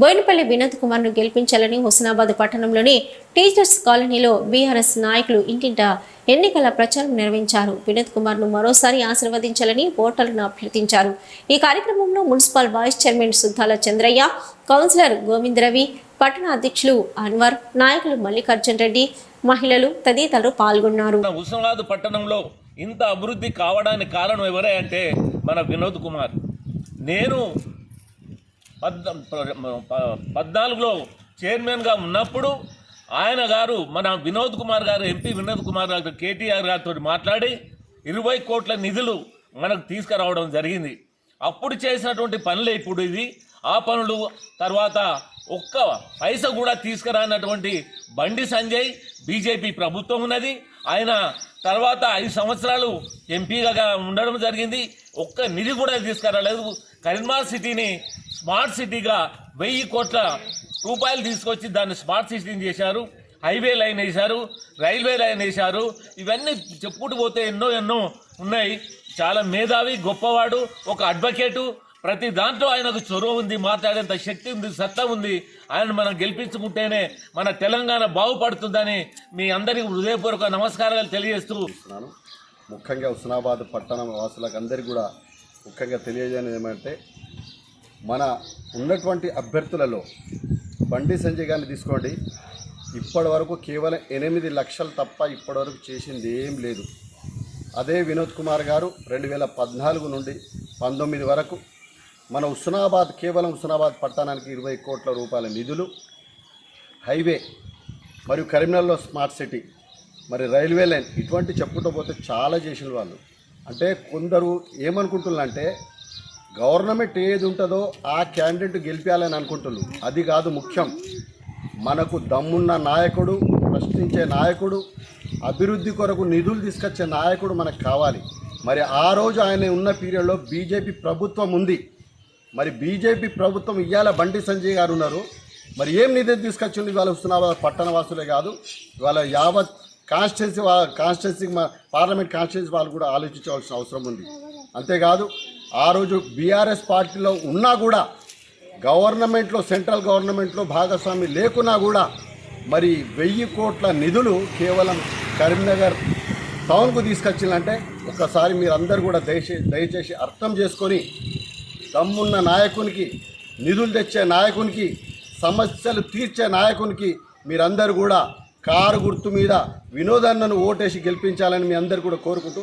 బోయినపల్లి వినోద్ కుమార్ను గెలిపించాలని హుస్నాబాద్ పట్టణంలోని టీచర్స్ కాలనీలో బీఆర్ఎస్ నాయకులు ఇంటింట ఎన్నికల ప్రచారం నిర్వహించారు. వినోద్ కుమార్ను మరోసారి ఆశీర్వదించాలని ఓటర్లను అభ్యర్థించారు. ఈ కార్యక్రమంలో municipal vice chairman Suddala Chandraiah councillor Govind Ravi పట్టణ అధ్యక్షులు అన్వర్ నాయకులు మల్లికార్జున్ రెడ్డి మహిళలు తదితరులు పాల్గొన్నారు. హుస్నాబాద్ పట్టణంలో ఇంత అభివృద్ధి కావడానికి కారణం ఎవరే అంటే మన వినోద్ కుమార్. నేను పద్ పద్నాలుగులో చైర్మన్గా ఉన్నప్పుడు ఆయన గారు మన వినోద్ కుమార్ గారు ఎంపీ వినోద్ కుమార్ గారు కేటీఆర్ గారితో మాట్లాడి ఇరవై కోట్ల నిధులు మనకు తీసుకురావడం జరిగింది. అప్పుడు చేసినటువంటి పనులే ఇప్పుడు ఇది ఆ పనులు తర్వాత ఒక్క పైస కూడా తీసుకురానటువంటి బండి సంజయ్ బీజేపీ ప్రభుత్వం ఉన్నది. ఆయన తర్వాత ఐదు సంవత్సరాలు ఎంపీగా ఉండడం జరిగింది. ఒక్క నిధి కూడా తీసుకురాలేదు. కరీంనగర్ సిటీని స్మార్ట్ సిటీగా వెయ్యి కోట్ల రూపాయలు తీసుకొచ్చి దాన్ని స్మార్ట్ సిటీని చేశారు. హైవే లైన్ వేశారు రైల్వే లైన్ వేశారు. ఇవన్నీ చెప్పుకుంటూ పోతే ఎన్నో ఎన్నో ఉన్నాయి. చాలా మేధావి గొప్పవాడు ఒక అడ్వకేటు. ప్రతి దాంట్లో ఆయనకు చొరవ ఉంది మాట్లాడేంత శక్తి ఉంది సత్తా ఉంది. ఆయన మనం గెలిపించుకుంటేనే మన తెలంగాణ బాగుపడుతుందని మీ అందరికీ హృదయపూర్వక నమస్కారాలు తెలియజేస్తూ ముఖ్యంగా హుస్నాబాద్ పట్టణం వాసులకు అందరికీ కూడా ముఖ్యంగా తెలియజేయడం ఏమంటే మన ఉన్నటువంటి అభ్యర్థులలో బండి సంజయ్ గారిని తీసుకోండి. ఇప్పటి వరకు కేవలం ఎనిమిది లక్షలు తప్ప ఇప్పటి వరకు చేసింది ఏం లేదు. అదే వినోద్ కుమార్ గారు రెండు వేల పద్నాలుగు నుండి పంతొమ్మిది వరకు మన హుస్నాబాద్ కేవలం హుస్నాబాద్ పట్టణానికి ఇరవై కోట్ల రూపాయల నిధులు హైవే మరియు కరీంనగర్లో స్మార్ట్ సిటీ మరి రైల్వే లైన్ ఇటువంటి చెప్పుకుంటూ పోతే చాలా చేసిన వాళ్ళు. అంటే కొందరు ఏమనుకుంటున్నారంటే గవర్నమెంట్ ఏది ఉంటుందో ఆ క్యాండిడేట్ గెలిపించాలని అనుకుంటున్నారు. అది కాదు ముఖ్యం. మనకు దమ్మున్న నాయకుడు ప్రశ్నించే నాయకుడు అభివృద్ధి కొరకు నిధులు తీసుకొచ్చే నాయకుడు మనకు కావాలి. మరి ఆ రోజు ఆయన ఉన్న పీరియడ్లో బీజేపీ ప్రభుత్వం ఉంది. మరి బీజేపీ ప్రభుత్వం ఇవాళ బండి సంజయ్ గారు ఉన్నారు. మరి ఏం నిధులు తీసుకొచ్చింది ఇవాళ హుస్నాబాద్ పట్టణ వాసులే కాదు. ఇవాళ యావత్ కాన్స్టిట్యున్సీ కాన్స్టిట్యున్సీ పార్లమెంట్ కాన్స్టిట్యున్సీ వాళ్ళు కూడా ఆలోచించవలసిన అవసరం ఉంది. అంతేకాదు ఆ రోజు బీఆర్ఎస్ పార్టీలో ఉన్నా కూడా గవర్నమెంట్లో సెంట్రల్ గవర్నమెంట్లో భాగస్వామి లేకున్నా కూడా మరి వెయ్యి కోట్ల నిధులు కేవలం కరీంనగర్ టౌన్కు తీసుకొచ్చిందంటే ఒకసారి మీరందరూ కూడా దయచేసి దయచేసి అర్థం చేసుకొని దమ్మున్న నాయకునికి నిధులు తెచ్చే నాయకునికి సమస్యలు తీర్చే నాయకునికి మీరందరూ కూడా కారు గుర్తు మీద వినోదన్నను ఓటేసి గెలిపించాలని మీ అందరు కూడా కోరుకుంటూ